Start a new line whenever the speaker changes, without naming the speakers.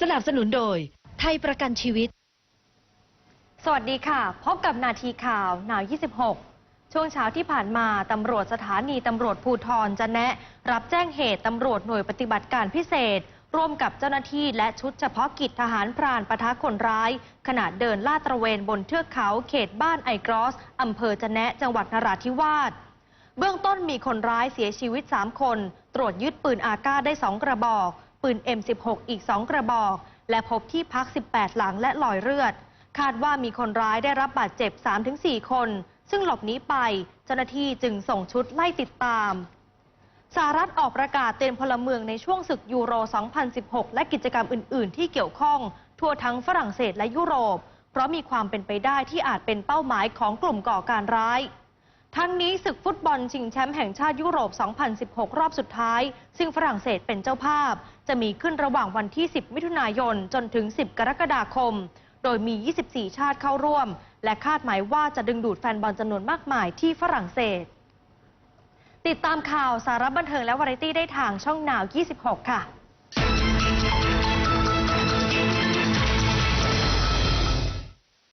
สนับสนุนโดย ไทยประกันชีวิต
สวัสดีค่ะ พบกับนาทีข่าวหนาว 26 ช่วงเช้าที่ผ่านมา ตำรวจสถานีตำรวจภูทรจะแนะ รับแจ้งเหตุตำรวจหน่วยปฏิบัติการพิเศษ ร่วมกับเจ้าหน้าที่และชุดเฉพาะกิจทหารพรานปะทะคนร้าย ขณะเดินลาดตระเวนบนเทือกเขาเขตบ้านไอกรอสอำเภอจะแนะจังหวัดนราธิวาสเบื้องต้นมีคนร้ายเสียชีวิต 3 คน ตรวจยึดปืนอาก้าได้ 2 กระบอก ปืน M16 อีก 2 กระบอก และพบที่พัก 18 หลังและลอยเลือด คาดว่ามีคนร้ายได้รับบาดเจ็บ 3-4 คน ซึ่งหลบหนีไป เจ้าหน้าที่จึงส่งชุดไล่ติดตามสหรัฐออกประกาศเตือนพลเมืองในช่วงศึกยูโร 2016 และกิจกรรมอื่น ๆ ที่เกี่ยวข้อง ทั่วทั้งฝรั่งเศสและยุโรป เพราะมีความเป็นไปได้ที่อาจเป็นเป้าหมายของกลุ่มก่อการร้าย ทั้งนี้ศึกฟุตบอลชิงแชมป์แห่งชาติยุโรป 2016 รอบสุดท้าย ซึ่งฝรั่งเศสเป็นเจ้าภาพ จะมีขึ้นระหว่างวันที่ 10 มิถุนายน จนถึง 10 กรกฎาคม โดยมี 24 ชาติเข้าร่วม และคาดหมายว่าจะดึงดูดแฟนบอลจำนวนมากมายที่ฝรั่งเศส ติดตามข่าวสาระบันเทิงและวาไรตี้ได้ทางช่องนาว 26 ค่ะ